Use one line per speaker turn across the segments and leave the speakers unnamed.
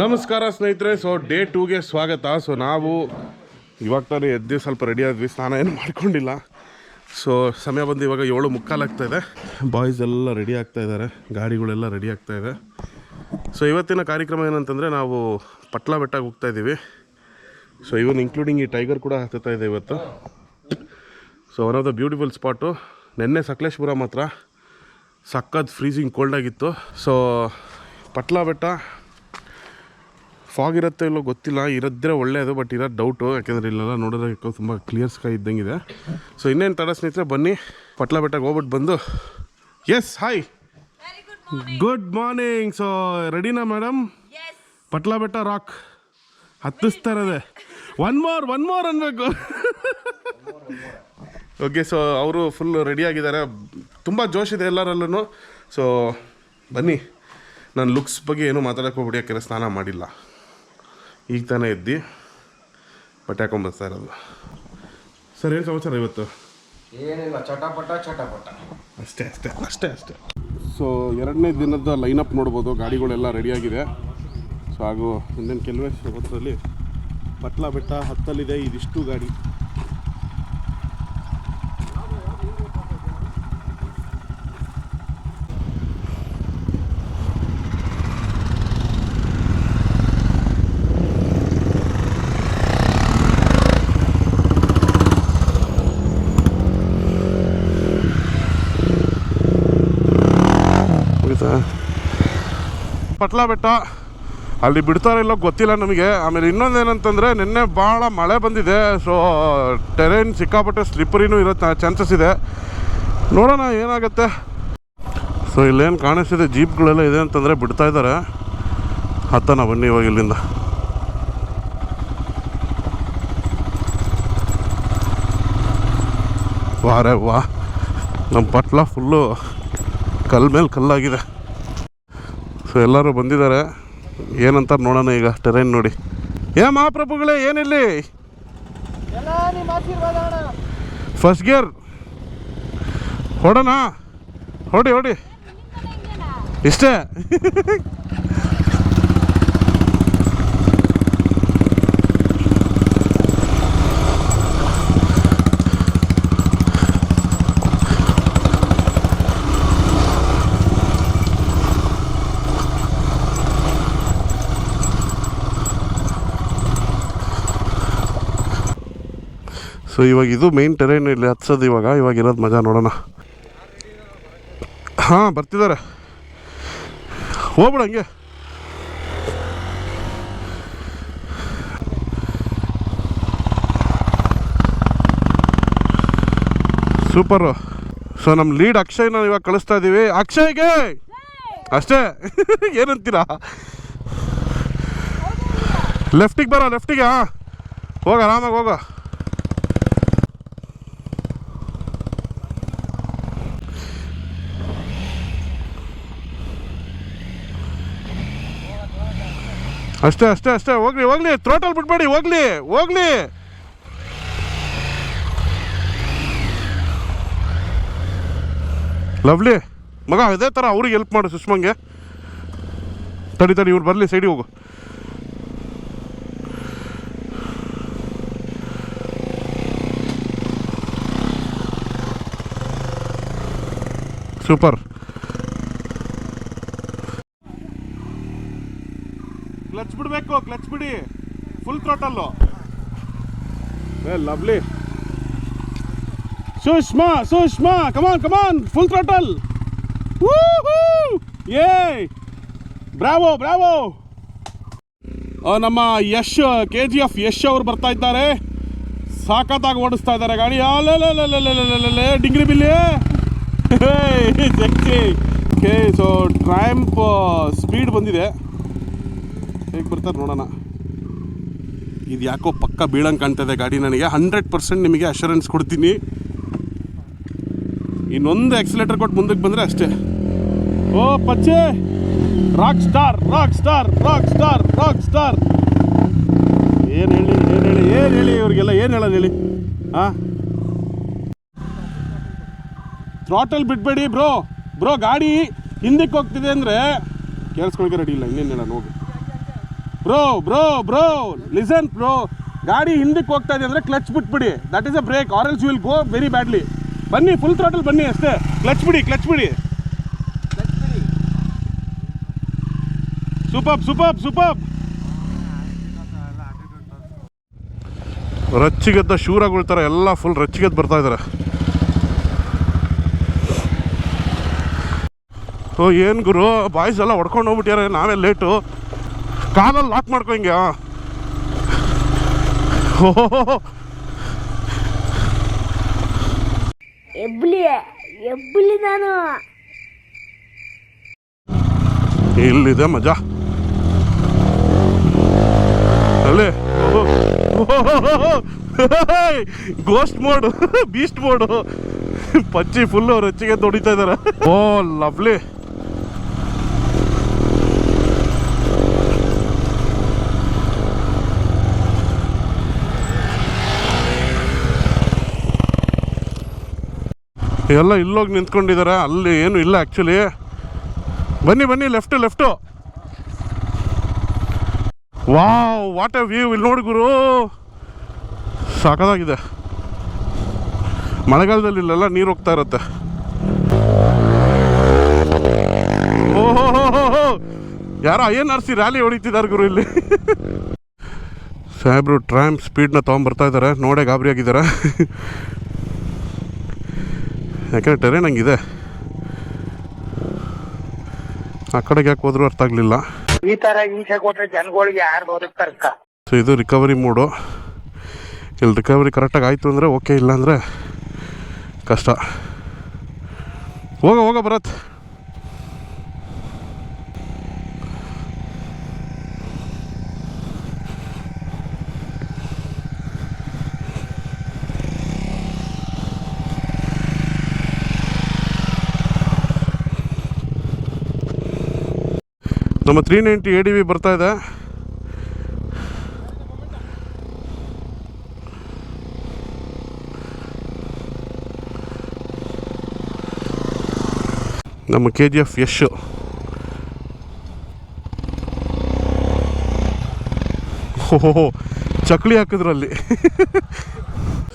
ನಮಸ್ಕಾರ ಸ್ನೇಹಿತರೆ so day ಟೂಗೆ ಸ್ವಾಗತ. ಸೊ ನಾವು ಇವಾಗ ತಾನೇ ಎದ್ದು ಸ್ವಲ್ಪ ರೆಡಿ ಆದ್ವಿ, ಸ್ನಾನ ಏನು ಮಾಡ್ಕೊಂಡಿಲ್ಲ. ಸೊ ಸಮಯ ಬಂದು ಇವಾಗ ಏಳು ಮುಕ್ಕಾಲಾಗ್ತಾ ಇದೆ. ಬಾಯ್ಸ್ ಎಲ್ಲ ರೆಡಿ ಆಗ್ತಾ ಇದ್ದಾರೆ ಗಾಡಿಗಳೆಲ್ಲ ರೆಡಿ ಆಗ್ತಾ ಇದೆ. ಸೊ ಇವತ್ತಿನ ಕಾರ್ಯಕ್ರಮ ಏನಂತಂದರೆ ನಾವು ಪಟ್ಲ ಬೆಟ್ಟಕ್ಕೆ ಹೋಗ್ತಾ ಇದ್ದೀವಿ. ಸೊ ಇವನ್ ಇನ್ಕ್ಲೂಡಿಂಗ್ ಈ ಟೈಗರ್ ಕೂಡ ಹತ್ತುತ್ತಾ ಇದೆ ಇವತ್ತು. So one of the beautiful spot ನಿನ್ನೆ ಸಕಲೇಶ್ಪುರ ಮಾತ್ರ ಸಕ್ಕತ್ ಫ್ರೀಸಿಂಗ್ ಕೋಲ್ಡ್ ಆಗಿತ್ತು. ಸೊ ಪಟ್ಲ ಬೆಟ್ಟ ಫಾಗ್ ಇರುತ್ತೆ ಇಲ್ಲೋ ಗೊತ್ತಿಲ್ಲ ಇರೋದ್ರೆ ಒಳ್ಳೆಯದು ಬಟ್ ಇರೋ ಡೌಟು ಯಾಕೆಂದರೆ ಇಲ್ಲೆಲ್ಲ ನೋಡಿದ್ರೆ ತುಂಬ ಕ್ಲಿಯರ್ ಸ್ಕೈ ಇದ್ದಂಗಿದೆ. ಸೊ ಇನ್ನೇನು ತಡ ಸ್ನೇಹಿತರೆ ಬನ್ನಿ. ಪಟ್ಲ ಬೆಟ್ಟಕ್ಕೆ ಹೋಗ್ಬಿಟ್ಟು ಬಂದು. Yes hi good morning so ರೆಡಿನಾ ಮೇಡಮ್ ಪಟ್ಲ ಬೆಟ್ಟ ರಾಕ್ ಹತ್ತಿಸ್ತಾ ಇರೋದೆ. ಒನ್ ಮೋರ್ ಒನ್ ಮೋರ್ ಅನ್ಬೇಕು. ಓಕೆ ಸೊ ಅವರು ಫುಲ್ ರೆಡಿ ಆಗಿದ್ದಾರೆ. ತುಂಬ ಜೋಶ್ ಇದೆ ಎಲ್ಲರಲ್ಲೂ ಸೊ ಬನ್ನಿ. ನಾನು ಲುಕ್ಸ್ ಬಗ್ಗೆ ಏನೂ ಮಾತಾಡೋಕೆ ಹೋಗ್ಬಿಡಿ ಯಾಕೆಂದರೆ ಸ್ನಾನ ಮಾಡಿಲ್ಲ. ಈಗ ತಾನೇ ಎದ್ದು ಬಟ್ಟೆ ಸರ್ ಅದು ಸರ್ ಏನು ಸಮಾಚಾರ ಇವತ್ತು?
ಏನಿಲ್ಲ ಚಟಪಟ ಚಟಪಟ.
ಅಷ್ಟೇ ಅಷ್ಟೇ ಅಷ್ಟೇ ಅಷ್ಟೇ. ಸೊ ಎರಡನೇ ದಿನದ ಲೈನಪ್ ನೋಡ್ಬೋದು ಗಾಡಿಗಳೆಲ್ಲ ರೆಡಿಯಾಗಿದೆ ಸೊ ಹಾಗೂ ಇನ್ನೇನು ಕೆಲವೇ ಹೊತ್ತಲ್ಲಿ ಪಟ್ಲ ಬೆಟ್ಟ ಹತ್ತಲ್ಲಿದೆ ಇದಿಷ್ಟು ಗಾಡಿ. ಪಟ್ಲ ಬೆಟ್ಟ. ಅಲ್ಲಿ ಬಿಡ್ತಾರೋ ಇಲ್ಲೋ ಗೊತ್ತಿಲ್ಲ ನಮಗೆ. ಆಮೇಲೆ ಇನ್ನೊಂದು ಏನಂತಂದರೆ ನಿನ್ನೆ ಭಾಳ ಮಳೆ ಬಂದಿದೆ. ಸೊ ಟೆರೈನ್ ಸಿಕ್ಕಾಪಟ್ಟೆ ಸ್ಲಿಪ್ಪರಿನೂ ಇರೋ ಚಾನ್ಸಸ್ ಇದೆ. ನೋಡೋಣ ಏನಾಗುತ್ತೆ. ಸೊ ಇಲ್ಲೇನು ಕಾಣಿಸ್ತಿದೆ, ಜೀಪ್ಗಳೆಲ್ಲ ಇದೆ ಅಂತಂದರೆ ಬಿಡ್ತಾ ಇದ್ದಾರೆ. ಹತ್ತನ ಬನ್ನಿ ಇವಾಗ ಇಲ್ಲಿಂದ. ವಾರೆ ವಾ ನಮ್ಮ ಪಟ್ಲ ಫುಲ್ಲು ಕಲ್ ಮೇಲೆ ಕಲ್ಲಾಗಿದೆ ಸೊ ಎಲ್ಲರೂ ಬಂದಿದ್ದಾರೆ. ಏನಂತ ನೋಡೋಣ ಈಗ ಟೆರೈನ್ ನೋಡಿ. ಏ ಮಹಾಪ್ರಭುಗಳೇ, ಏನಿಲ್ಲಿ? First gear ಹೊಡೋಣ? ಹೊಡಿ ಹೊಡಿ. ಇಷ್ಟೇ? ಸೊ ಇವಾಗ ಇದು ಮೇನ್ ಟೆರೇನ್ ಇಲ್ಲಿ ಹತ್ಸೋದು ಇವಾಗ. ಇವಾಗ ಇರೋದು ಮಜಾ ನೋಡೋಣ. ಹಾಂ, ಬರ್ತಿದ್ದಾರೆ. ಹೋಗ್ಬಿಡ ಹಂಗೆ. ಸೂಪರು ಸೊ ನಮ್ಮ ಲೀಡ್ ಅಕ್ಷಯ್ನ ಇವಾಗ ಕಳಿಸ್ತಾ ಇದ್ದೀವಿ ಅಕ್ಷಯ್ಗೆ! ಅಷ್ಟೇ. ಏನಂತೀರಾ? ಲೆಫ್ಟಿಗೆ ಬರೋ ಲೆಫ್ಟಿಗೆ ಹೋಗ, ಆರಾಮಾಗಿ ಹೋಗೋ. ಅಷ್ಟೇ ಅಷ್ಟೇ ಅಷ್ಟೇ. ಹೋಗ್ಲಿ ಹೋಗ್ಲಿ. ಥ್ರೋಟಲ್ ಬಿಟ್ಬೇಡಿ ಹೋಗ್ಲಿ ಹೋಗ್ಲಿ. ಲವ್ಲಿ, ಮಗ ಇದೇ ಥರ ಅವ್ರಿಗೆ ಹೆಲ್ಪ್ ಮಾಡು ಸುಷ್ಮಂಗೆ. ತಡಿ ತಡಿ, ಇವ್ರು ಬರಲಿ ಸೈಡಿಗೆ ಹೋಗು. ಸೂಪರ್. ಕ್ಲಚ್ ಬಿಡಬೇಕು ಕ್ಲಚ್ ಬಿಡಿ full throttle lovely Sushma Sushma come on come on full throttle ಏ ಬ್ರಾವೋ ಬ್ರಾವೋ ನಮ್ಮ Yash K G F Yash ಅವರು ಬರ್ತಾ ಇದ್ದಾರೆ. ಸಾಕತ್ತಾಗಿ ಓಡಿಸ್ತಾ ಇದ್ದಾರೆ ಗಾಡಿ. ಅಲ್ಲೇ ಡಿಂಗ್ರಿ ಬಿಲ್ಲಿ ಸೊ ಟ್ರಾಂಪ್ ಸ್ಪೀಡ್ ಬಂದಿದೆ ಹೇಗೆ ಬರ್ತಾರೆ ನೋಡೋಣ. ಇದು ಯಾಕೋ ಪಕ್ಕ ಬೀಳಂಗೆ ಕಾಣ್ತದೆ ಗಾಡಿ ನನಗೆ. ಹಂಡ್ರೆಡ್ ಪರ್ಸೆಂಟ್ ನಿಮಗೆ ಅಶೂರೆನ್ಸ್ ಕೊಡ್ತೀನಿ. ಇನ್ನೊಂದು ಎಕ್ಸಲೇಟರ್ ಕೊಟ್ಟು ಮುಂದಕ್ಕೆ ಬಂದರೆ ಅಷ್ಟೇ. ಓ, ಪಚ್ಚೆ! Rock star rock star rock star rock star ಏನು ಹೇಳಿ ಏನು ಹೇಳಿ ಏನು ಹೇಳಿ ಇವ್ರಿಗೆಲ್ಲ? ಏನು ಹೇಳೋದು ಹೇಳಿ? ಹಾಂ ಥ್ರಾಟಲ್ ಬಿಡಬೇಡಿ ಬ್ರೋ. ಬ್ರೋ, ಗಾಡಿ ಹಿಂದಕ್ಕೆ ಹೋಗ್ತಿದೆ ಅಂದರೆ ಕೇಳಿಸ್ಕೊಳಕ್ಕೆ ರೆಡಿ ಇಲ್ಲ. ಇನ್ನೇನು ಹೇಳೋಣ ಹೋಗಿ bro bro bro listen bro. ಗಾಡಿ ಹಿಂದಕ್ಕೆ ಹೋಗ್ತಾ ಇದೆ ಅಂದರೆ ಕ್ಲಚ್ ಬಿಟ್ಬಿಡಿ. That is a brake or else will go very badly ಬನ್ನಿ ಫುಲ್ ಥ್ರಾಟಲ್ ಬನ್ನಿ ಅಷ್ಟೇ. ಕ್ಲಚ್ ಬಿಡಿ ಕ್ಲಚ್ ಬಿಡಿ. ಸೂಪರ್ ಸೂಪರ್ ಸೂಪರ್ ರಚ್ಚಿಗೆದ್ದ ಶೂರಗಳು ಥರ ಎಲ್ಲ ಫುಲ್ ರಚ್ಚಿಗೆದ್ದು ಬರ್ತಾ ಇದ್ದಾರೆ ಓ, ಏನು ಗುರು? ಬಾಯ್ಸ್ ಎಲ್ಲ ಹೊಡ್ಕೊಂಡು ಹೋಗ್ಬಿಟ್ಟಿದ್ದಾರೆ, ನಾವೇ ಲೇಟು ಕಾಲಲ್ಲಿ ಲಾಕ್ ಮಾಡ್ಕೊ ಹಿಂಗೆ.
ಎಬ್ಲಿ ಎಬ್ಲಿ ನಾನು.
ಇಲ್ಲಿದೆ ಮಜಾ. ಅಲ್ಲೇ. ಗೋಸ್ಟ್ ಮೋಡು ಬೀಸ್ಟ್ ಮೋಡು ಪಚ್ಚಿ ಫುಲ್ಲು ಹೆಚ್ಚಿಗೆ ತೊಡಿತಾ ಇದಾರೆ. Oh lovely. ಎಲ್ಲ ಇಲ್ಲೋಗಿ ನಿಂತ್ಕೊಂಡಿದ್ದಾರೆ ಅಲ್ಲಿ ಏನು ಇಲ್ಲ ಆ್ಯಕ್ಚುಲಿ ಬನ್ನಿ ಬನ್ನಿ left left wow what a view ಇಲ್ಲಿ ನೋಡಿ ಗುರು. ಸಾಕದಾಗಿದೆ ಮಳೆಗಾಲದಲ್ಲಿ ಇಲ್ಲೆಲ್ಲ ನೀರು ಹೋಗ್ತಾ ಇರುತ್ತೆ. ಯಾರೋ I N R C rally ಹೊಡಿತಿದ್ದಾರೆ ಗುರು ಇಲ್ಲಿ. ಸಾಹೇಬ್ರು ಟ್ರಾಮ್ ಸ್ಪೀಡ್ನ ತೊಗೊಂಬರ್ತಾ ಇದ್ದಾರೆ ನೋಡೇ ಗಾಬರಿ ಆಗಿದ್ದಾರೆ. ಯಾಕಂದ್ರೆ ಟೆರೇನ್ ಹಂಗಿದೆ. ಆ ಕಡೆಗೆ ಯಾಕೆ ಹೋದ್ರೂ ಅರ್ಥ ಆಗಲಿಲ್ಲ.
ಈ ಥರ ಈಚೆ ಕೊಟ್ಟರೆ ಜನಗಳಿಗೆ ಯಾರು
ಸೊ ಇದು ರಿಕವರಿ ಮೂಡು ಇಲ್ಲಿ ರಿಕವರಿ ಕರೆಕ್ಟಾಗಿ ಆಯಿತು ಅಂದರೆ ಓಕೆ ಇಲ್ಲ ಅಂದರೆ ಕಷ್ಟ. ಹೋಗ ಹೋಗ ಭರತ್. ನಮ್ಮ three ninety A D V ಬರ್ತಾ ಇದೆ. ನಮ್ಮ ಕೆ ಜಿ ಎಫ್ ಯಶ್. ಓಹೋ ಚಕ್ಲಿ ಹಾಕಿದ್ರಲ್ಲಿ.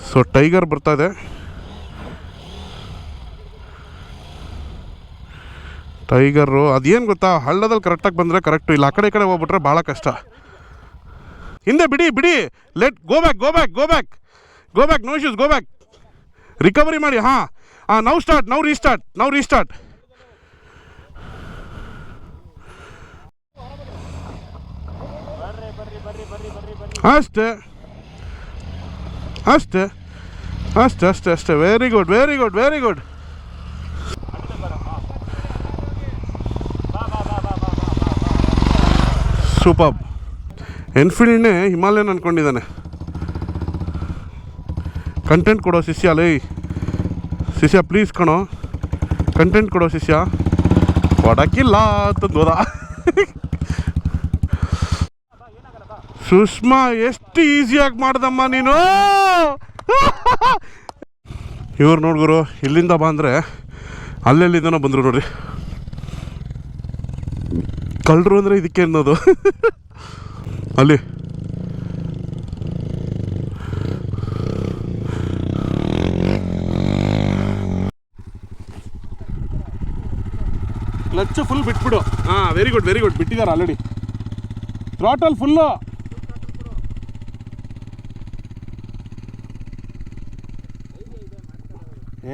ಸೊ ಟೈಗರ್ ಬರ್ತಾ ಇದೆ. ಟೈಗರು, ಅದೇನು ಗೊತ್ತಾ? ಹಳ್ಳದಲ್ಲಿ ಕರೆಕ್ಟಾಗಿ ಬಂದರೆ ಕರೆಕ್ಟು. ಇಲ್ಲ, ಆ ಕಡೆ ಈ ಕಡೆ ಹೋಗ್ಬಿಟ್ರೆ ಭಾಳ ಕಷ್ಟ. ಹಿಂದೆ ಬಿಡಿ ಬಿಡಿ. Let go back go back go back go back no issues go back recovery ಮಾಡಿ, ಹಾಂ. ಹಾಂ now start now restart now restart ಅಷ್ಟೇ. ಅಷ್ಟೆ. ಅಷ್ಟೆ ಅಷ್ಟೆ ಅಷ್ಟೆ. Very good very good very good super. ಎನ್ಫೀಲ್ಡ್ನೇ Himalayan ಅಂದ್ಕೊಂಡಿದ್ದಾನೆ ಕಂಟೆಂಟ್ ಕೊಡೋ ಶಿಷ್ಯ, ಲೈ. ಶಿಷ್ಯ ಪ್ಲೀಸ್ ಕಣೋ. ಕಂಟೆಂಟ್ ಕೊಡೋ ಶಿಷ್ಯ. ಕೊಡಕ್ಕಿಲ್ಲ ಅಂತಂದೋದ ಸುಷ್ಮಾ, ಎಷ್ಟು ಈಸಿಯಾಗಿ ಮಾಡ್ದಮ್ಮ ನೀನು? ಇವ್ರು ನೋಡ್ಗುರು ಇಲ್ಲಿಂದ ಬಾ ಅಂದರೆ ಅಲ್ಲೆಲ್ಲಿಂದನೋ ಬಂದರು ನೋಡ್ರಿ. ಕಳ್ಳರು ಅಂದರೆ ಇದಕ್ಕೆ ಅನ್ನೋದು ಅಲ್ಲಿ. ಕ್ಲಚ್ ಫುಲ್ ಬಿಟ್ಬಿಡು. ಹಾಂ ವೆರಿ ಗುಡ್ ವೆರಿ ಗುಡ್ ಬಿಟ್ಟಿದ್ದಾರೆ ಆಲ್ರೆಡಿ ಥ್ರಾಟಲ್ ಫುಲ್ಲು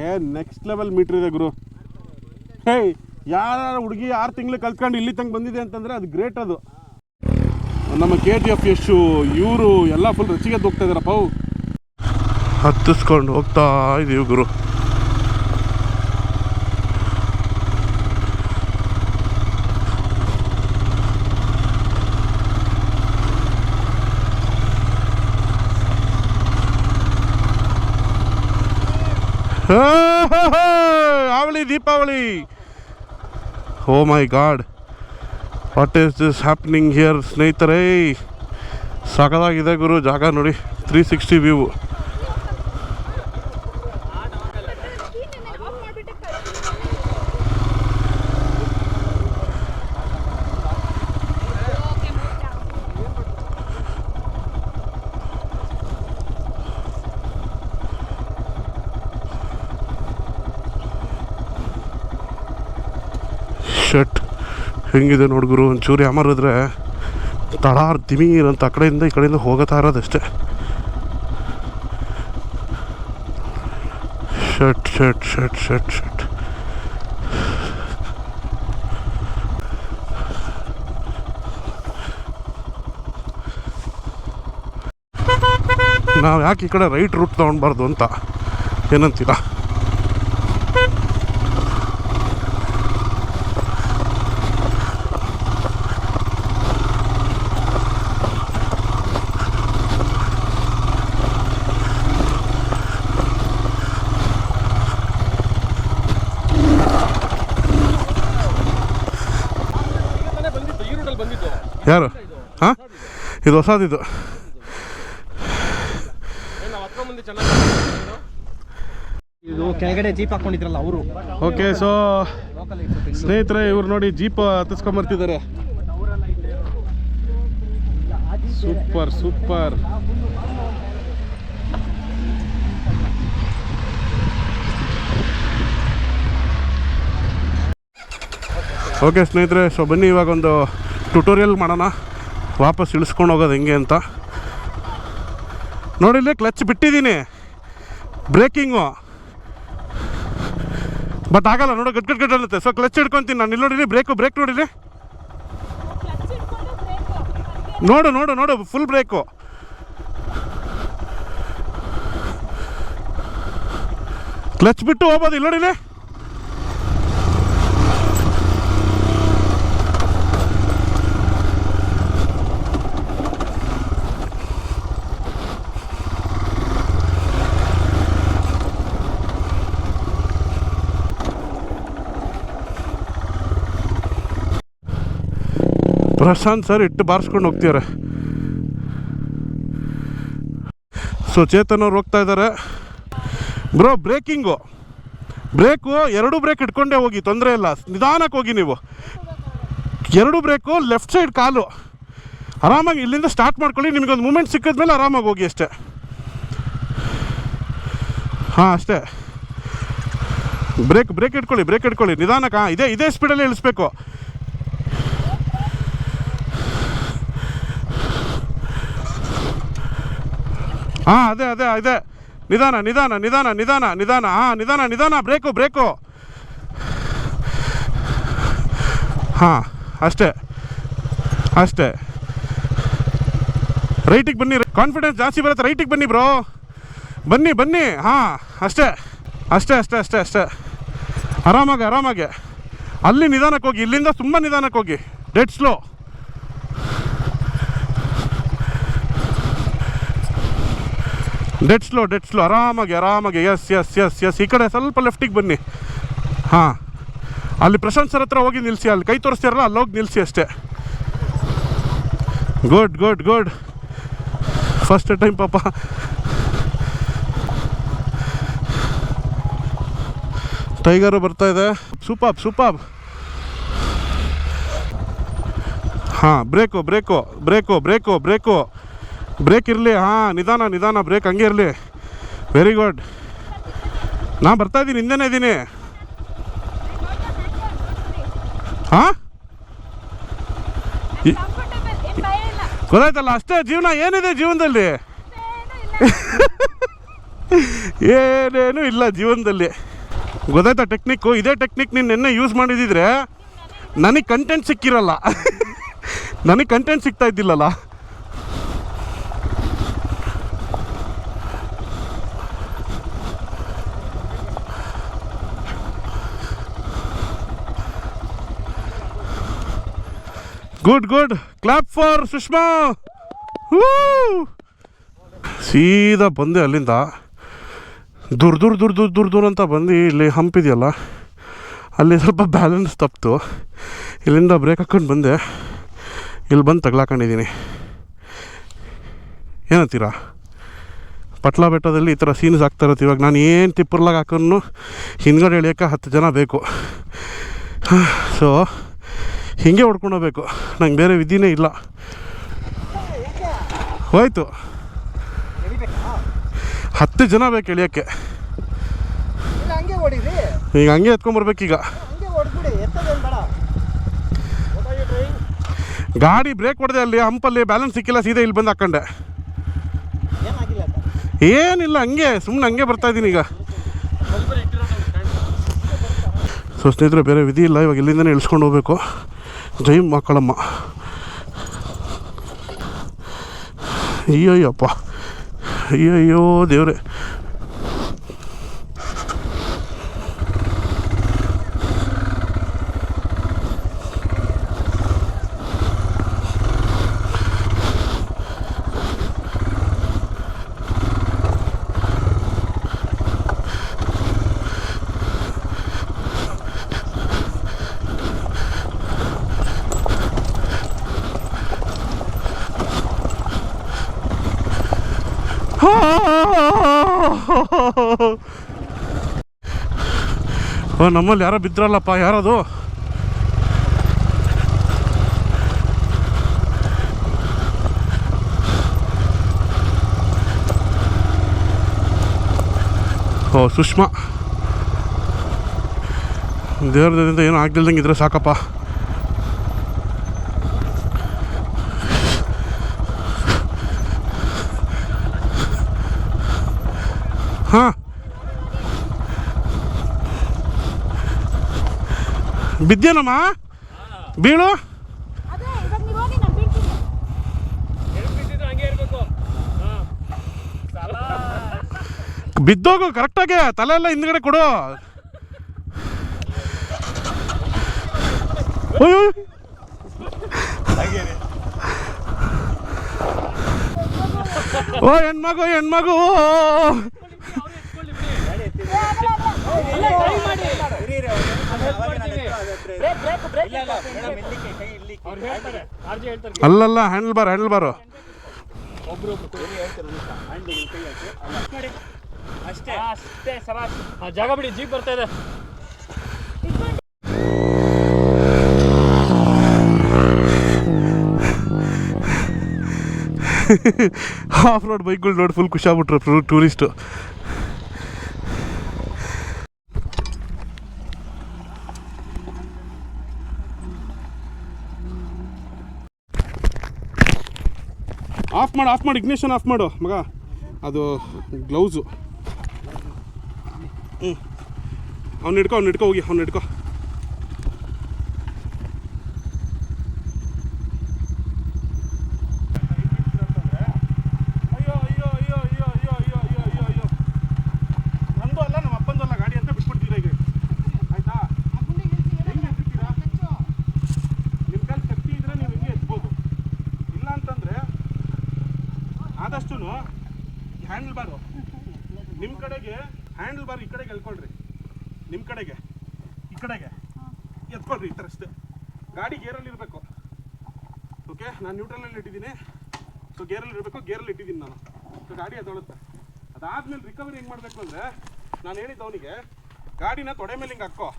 ಏ ನೆಕ್ಸ್ಟ್ ಲೆವೆಲ್ ಮೀಟ್ರ್ ಇದೆ ಗುರು. ಹೇ ಯಾರ ಹುಡುಗಿ ಆರು ತಿಂಗಳು ಕಲ್ತ್ಕೊಂಡು ಇಲ್ಲಿ ತಂಗ ಬಂದಿದೆ ಅಂತಂದರೆ ಅದು ಗ್ರೇಟ್ ಅದು ನಮ್ಮ ಕೆ ಜಿ ಎಫ್ ಯಶು ಇವರು ಎಲ್ಲ ಫುಲ್ ರುಚಿಗೆ ಹೋಗ್ತಾ ಇದ್ದಾರಪ್ಪ ಅವು ಹತ್ತಿಸ್ಕೊಂಡು ಹೋಗ್ತಾ ಇದೀವಿ ಗುರು ಅವಳಿ Deepavali oh my God what is this happening here ಸ್ನೇಹಿತರೇ? ಸಾಕದಾಗಿದೆ ಗುರು, ಜಾಗ ನೋಡಿ. ತ್ರೀ ಸಿಕ್ಸ್ಟಿ ವ್ಯೂ ಹೆಂಗಿದೆ ನೋಡ್ಗುರು ಒಂಚೂರು ಯಾಮರಿದ್ರೆ ತಳಾರ್ ತಿಮೀರ್ ಅಂತ ಆ ಕಡೆಯಿಂದ ಈ ಕಡೆಯಿಂದ ಹೋಗತಾ ಇರೋದಷ್ಟೇ shut shut shut shut shirt ನಾವು ಯಾಕೆ ಈ ಕಡೆ ರೈಟ್ ರೂಟ್ ತೊಗೊಳ್ಬಾರ್ದು ಅಂತ ಏನಂತೀರಾ ಯಾರು ಹಾಂ ಇದು ಹೊಸದಿದು.
ಇದು ಕೆಳಗಡೆ ಜೀಪ್ ಹಾಕೊಂಡಿದ್ರಲ್ಲ ಅವರು.
ಓಕೆ ಸೊ ಸ್ನೇಹಿತರೆ ಇವ್ರು ನೋಡಿ ಜೀಪ್ ಹತ್ತಿಸ್ಕೊಂಬರ್ತಿದ್ದಾರೆ. ಸೂಪರ್ ಸೂಪರ್ ಓಕೆ ಸ್ನೇಹಿತರೆ ಸೊ ಬನ್ನಿ ಇವಾಗ ಒಂದು ಟ್ಯುಟೋರಿಯಲ್ ಮಾಡೋಣ. ವಾಪಸ್ ಇಳಿಸ್ಕೊಂಡು ಹೋಗೋದು ಹೆಂಗೆ ಅಂತ. ನೋಡಿಲ್ಲೇ ಕ್ಲಚ್ ಬಿಟ್ಟಿದ್ದೀನಿ. ಬ್ರೇಕಿಂಗು. ಬಟ್ ಆಗಲ್ಲ, ನೋಡು, ಗಟ್ ಗಟ್ ಗಟ್ ಅನ್ನುತ್ತೆ. ಸೊ ಕ್ಲಚ್ ಹಿಡ್ಕೊತೀನಿ ನಾನು. ಇಲ್ಲಿ ನೋಡಿರಿ, ಬ್ರೇಕು, ಬ್ರೇಕ್ ನೋಡಿರಿ. ನೋಡು ನೋಡು ನೋಡು ಫುಲ್ ಬ್ರೇಕು ಕ್ಲಚ್ ಬಿಟ್ಟು ಹೋಗ್ಬೋದು, ಇಲ್ಲಿ ಪ್ರಶಾಂತ್ ಸರ್ ಇಟ್ಟು ಬಾರಿಸ್ಕೊಂಡು ಹೋಗ್ತಿದ್ದಾರೆ ಸೊ ಚೇತನ್ ಅವ್ರು ಹೋಗ್ತಾ ಇದ್ದಾರೆ ಬ್ರೋ ಬ್ರೇಕಿಂಗು ಬ್ರೇಕು ಎರಡು ಬ್ರೇಕ್ ಇಟ್ಕೊಂಡೇ ಹೋಗಿ, ತೊಂದರೆ ಇಲ್ಲ. ನಿಧಾನಕ್ಕೆ ಹೋಗಿ ನೀವು. ಎರಡು ಬ್ರೇಕು ಲೆಫ್ಟ್ ಸೈಡ್ ಕಾಲು. ಆರಾಮಾಗಿ ಇಲ್ಲಿಂದ ಸ್ಟಾರ್ಟ್ ಮಾಡ್ಕೊಳ್ಳಿ, ನಿಮಗೊಂದು ಮೂಮೆಂಟ್ ಸಿಕ್ಕಿದ್ಮೇಲೆ ಆರಾಮಾಗಿ ಹೋಗಿ ಅಷ್ಟೇ. ಹಾಂ, ಅಷ್ಟೇ. ಬ್ರೇಕ್ ಬ್ರೇಕ್ ಇಟ್ಕೊಳ್ಳಿ ಬ್ರೇಕ್ ಇಟ್ಕೊಳ್ಳಿ. ನಿಧಾನಕ್ಕೆ, ಹಾಂ, ಇದೇ ಇದೇ ಸ್ಪೀಡಲ್ಲಿ ಇಳಿಸ್ಬೇಕು. ಹಾಂ, ಅದೇ ಅದೇ ಅದೇ. ನಿಧಾನ ನಿಧಾನ ನಿಧಾನ ನಿಧಾನ ನಿಧಾನ. ಹಾಂ, ನಿಧಾನ ನಿಧಾನ. Brake brake. ಹಾಂ, ಅಷ್ಟೇ. ಅಷ್ಟೇ. ರೈಟಿಗೆ ಬನ್ನಿ. ಕಾನ್ಫಿಡೆನ್ಸ್ ಜಾಸ್ತಿ ಬರುತ್ತೆ. ರೈಟಿಗೆ ಬನ್ನಿ ಬ್ರೋ. ಬನ್ನಿ ಬನ್ನಿ. ಹಾಂ, ಅಷ್ಟೇ. ಅಷ್ಟೇ ಅಷ್ಟೇ ಅಷ್ಟೇ ಅಷ್ಟೇ. ಆರಾಮಾಗಿ, ಆರಾಮಾಗೆ. ಅಲ್ಲಿ ನಿಧಾನಕ್ಕೆ ಹೋಗಿ. ಇಲ್ಲಿಂದ ತುಂಬ ನಿಧಾನಕ್ಕೆ ಹೋಗಿ. Dead slow dead slow dead slow ಆರಾಮಾಗಿ ಆರಾಮಾಗಿ. ಎಸ್ ಎಸ್ ಎಸ್ ಎಸ್ ಈ ಕಡೆ ಸ್ವಲ್ಪ ಲೆಫ್ಟಿಗೆ ಬನ್ನಿ. ಹಾಂ. ಅಲ್ಲಿ ಪ್ರಶಾಂತ್ ಸರ್ ಹತ್ರ ಹೋಗಿ ನಿಲ್ಲಿಸಿ ಅಲ್ಲಿ ಕೈ ತೋರಿಸ್ತೀರಲ್ಲ, ಅಲ್ಲಿ ಹೋಗಿ ನಿಲ್ಲಿಸಿ ಅಷ್ಟೇ. Good good good first time ಪಾಪ. ಟೈಗರು ಬರ್ತಾ ಇದೆ. ಸೂಪಾಬ್ ಸೂಪಾಬ್ ಹಾಂ brake brake brake brake brake brake ಇರಲಿ, ಹಾಂ, ನಿಧಾನ ನಿಧಾನ ಬ್ರೇಕ್ ಹಂಗೆ ಇರಲಿ. ವೆರಿ ಗುಡ್ ನಾ ಬರ್ತಾ ಇದ್ದೀನಿ, ಹಿಂದೆನೇ ಇದ್ದೀನಿ. ಹಾಂ? ಗೊತ್ತಾಯ್ತಲ್ಲ, ಅಷ್ಟೇ ಜೀವನ ಏನಿದೆ ಜೀವನದಲ್ಲಿ? ಏನೇನು ಇಲ್ಲ ಜೀವನದಲ್ಲಿ. ಗೊತ್ತಾಯ್ತಾ ಟೆಕ್ನಿಕ್ಕು ಇದೇ ಟೆಕ್ನಿಕ್ ನೀನು ನಿನ್ನೆ ಯೂಸ್ ಮಾಡಿದಿದ್ರೆ, ನನಗೆ ಕಂಟೆಂಟ್ ಸಿಕ್ಕಿರಲ್ಲ. ನನಗೆ ಕಂಟೆಂಟ್ ಸಿಗ್ತಾ ಇದ್ದಿಲ್ಲಲ್ಲ. Good good clap for Sushma! ಸೀದಾ ಬಂದೆ ಅಲ್ಲಿಂದ. ದುರ್ ದುರ್, ದೂರ ದೂರ ದೂರ ದೂರ ಅಂತ ಬಂದು ಇಲ್ಲಿ ಹಂಪಿದೆಯಲ್ಲ ಅಲ್ಲಿ ಸ್ವಲ್ಪ ಬ್ಯಾಲೆನ್ಸ್ ತಪ್ಪಿತು ಇಲ್ಲಿಂದ ಬ್ರೇಕ್ ಹಾಕ್ಕೊಂಡು ಬಂದೆ. ಇಲ್ಲಿ ಬಂದು ತಗ್ಲಾಕೊಂಡಿದ್ದೀನಿ. ಏನಂತೀರಾ ಪಟ್ಲ ಬೆಟ್ಟದಲ್ಲಿ ಈ ಥರ ಸೀನ್ಸ್ ಆಗ್ತಾ ಇರುತ್ತೆ. ಇವಾಗ ನಾನು ಏನು ತಿಪ್ಪರ್ಲಾಗ ಹಾಕೊಂಡು ಹಿಂದ್ಗಡೆ ಎಳಿಯೋಕ್ಕೆ ಹತ್ತು ಜನ ಬೇಕು. ಸೊ ಹೀಗೆ ಹೊಡ್ಕೊಂಡೋಗ್ಬೇಕು. ನಂಗೆ ಬೇರೆ ವಿಧಿನೇ ಇಲ್ಲ. ಹೋಯ್ತು. ಹತ್ತು ಜನ ಬೇಕು ಎಳಿಯೋಕ್ಕೆ. ಈಗ ಹಂಗೆ ಎತ್ಕೊಂಬರ್ಬೇಕೀಗ ಗಾಡಿ ಬ್ರೇಕ್ ಹೊಡೆದೆ ಅಲ್ಲಿ ಹಂಪಲ್ಲಿ ಬ್ಯಾಲೆನ್ಸ್ ಸಿಕ್ಕಿಲ್ಲ ಸೀದಾ ಇಲ್ಲಿ ಬಂದು ಹಾಕೊಂಡೆ. ಏನಿಲ್ಲ ಹಂಗೆ ಸುಮ್ಮನೆ ಹಂಗೆ ಬರ್ತಾ ಇದ್ದೀನಿ ಈಗ. ಸೊ ಸ್ನೇಹಿತರೆ ಬೇರೆ ವಿಧಿ ಇಲ್ಲ ಇವಾಗ ಇಲ್ಲಿಂದನೇ ಇಳಿಸ್ಕೊಂಡು ಹೋಗ್ಬೇಕು. ಜೈ ಮಕ್ಕಳಮ್ಮ ಅಯ್ಯಯ್ಯಪ್ಪ. ಅಯ್ಯಯ್ಯೋ ದೇವ್ರೆ. ನಮ್ಮಲ್ಲಿ ಯಾರೋ ಬಿದ್ರಲ್ಲಪ್ಪ ಯಾರದು? ಓ ಸುಷ್ಮಾ. ದೇವ್ರದಿಂದ ಏನೂ ಆಗ್ದಿಲ್ದಂಗೆ ಇದ್ರೆ ಸಾಕಪ್ಪ. ಬಿದ್ದೇನಮ್ಮ ಬೀಳು
ಅದೇ ಇವಾಗ ನೀವು ಹೋಗಿ ನಾನು ಬೀಳ್ತೀನಿ
ಬಿದ್ದೋಗು ಕರೆಕ್ಟಾಗಿ ತಲೆ ಎಲ್ಲ ಹಿಂದ್ಗಡೆ ಕೊಡು. ಓ ಹೆಣ್ಮಗು ಹೆಣ್ಮಗು ಅಲ್ಲಲ್ಲ ಹ್ಯಾಂಡಲ್ ಬಾರ್ ಹ್ಯಾಂಡಲ್ ಬಾರು.
ಅಷ್ಟೇ. ಅಷ್ಟೇ ಜಾಗ ಬಿಡಿ ಜೀಪ್ ಬರ್ತಾ ಇದೆ.
ಆಫ್ ರೋಡ್ ಬೈಕ್ಗಳು ನೋಡಿ ಫುಲ್ ಖುಷಿ ಆಗ್ಬಿಟ್ರು ಟೂರಿಸ್ಟು ಆಫ್ ಮಾಡು ಆಫ್ ಮಾಡು ಇಗ್ನೇಷನ್ ಆಫ್ ಮಾಡು. ಮಗ, ಅದು ಗ್ಲೌಸು. ಹ್ಞೂ ಅವ್ನು ಹಿಡ್ಕೊ ಅವ್ನು ಹಿಡ್ಕೊ, ಹೋಗಿ, ಅವ್ನು ಹಿಡ್ಕೊ. ನಾನು ನ್ಯೂಟ್ರಲಲ್ಲಿ ಇಟ್ಟಿದ್ದೀನಿ. ಸೊ ಗೇರಲ್ಲಿ ಇರಬೇಕು ಗೇರಲ್ಲಿ ಇಟ್ಟಿದ್ದೀನಿ ನಾನು. ಸೊ ಗಾಡಿ ಅದೊಳುತ್ತೆ ಅದಾದ್ಮೇಲೆ ರಿಕವರಿ ಹೆಂಗೆ ಮಾಡಬೇಕು ಅಂದರೆ ನಾನು ಹೇಳಿದ್ದು ಅವನಿಗೆ ಗಾಡಿನ ತೊಡೆ ಮೇಲೆ ಹಿಂಗೆ ಹಾಕೋ.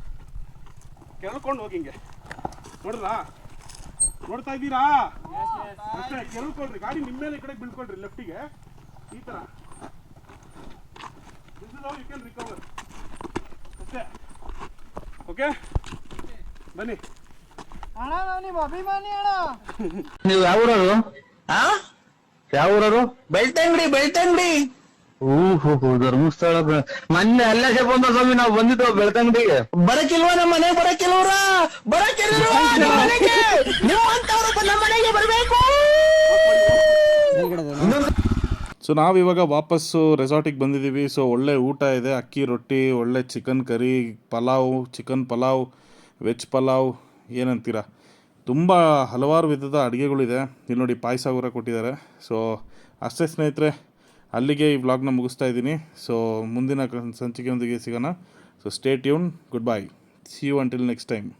ಕೆಳ್ಕೊಂಡು ಹೋಗಿ ಹಿಂಗೆ. ನೋಡಿದ್ರಾ? ನೋಡ್ತಾ ಇದ್ದೀರಾ? ಅಷ್ಟೇ ಕೆಳ್ಕೊಳ್ರಿ ಗಾಡಿ ನಿಮ್ಮ ಮೇಲೆ ಈ ಕಡೆ ಬೀಳ್ಕೊಳ್ರಿ ಲೆಫ್ಟಿಗೆ ಈ ಥರ this is how you can recover ಅಷ್ಟೇ. ಓಕೆ ಬನ್ನಿ.
ಅಣ್ಣ ನಾವು ನಿಮ್ಮ ಅಭಿಮಾನಿ ಅಣ್ಣ.
ನೀವು ಯಾವ ಊರವರು? ಯಾವ ಊರವರು? ಬೆಳ್ತಂಗಡಿ ಬೆಳ್ತಂಗಡಿ. ಓಹೋ ಧರ್ಮಸ್ಥಳ ಬೆ- ಮೊನ್ನೆ ಅಲ್ಲೇ ಬಂದ ಸ್ವಾಮಿ ನಾವು ಬಂದಿದ್ದು ಬೆಳ್ತಂಗಡಿಗೆ. ಬರಕಿಲ್ವಾ ನಮ್ಮ ಮನೆ ಬರಕಿಲ್ವರ ಬರಕಿಲ್ವಾ ನಮ್ಮ ಮನೆಗೆ? ನಿಮ್ಮಂತವ್ರು ನಮ್ಮ ಮನೆಗೆ ಬರಬೇಕು.
ಸೊ ನಾವಿವಾಗ ಇವಾಗ ವಾಪಸ್ಸು ರೆಸಾರ್ಟಿಗೆ ಬಂದಿದ್ದೀವಿ ಸೊ ಒಳ್ಳೆ ಊಟ ಇದೆ. ಅಕ್ಕಿ ರೊಟ್ಟಿ ಒಳ್ಳೆ chicken curry pulao chicken pulao veg pulao ಏನಂತೀರ? ತುಂಬ ಹಲವಾರು ವಿಧದ ಅಡುಗೆಗಳಿದೆ. ಇಲ್ಲಿ ನೋಡಿ ಪಾಯಸ ಕೂಡ ಕೊಟ್ಟಿದ್ದಾರೆ. ಸೊ ಅಷ್ಟೇ ಸ್ನೇಹಿತರೆ, ಅಲ್ಲಿಗೆ ಈ ವ್ಲಾಗ್ನ ಮುಗಿಸ್ತಾ ಇದ್ದೀನಿ. ಸೊ ಮುಂದಿನ ಸಂಚಿಕೆಯೊಂದಿಗೆ ಸಿಗೋಣ. So stay tune goodbye see you until next time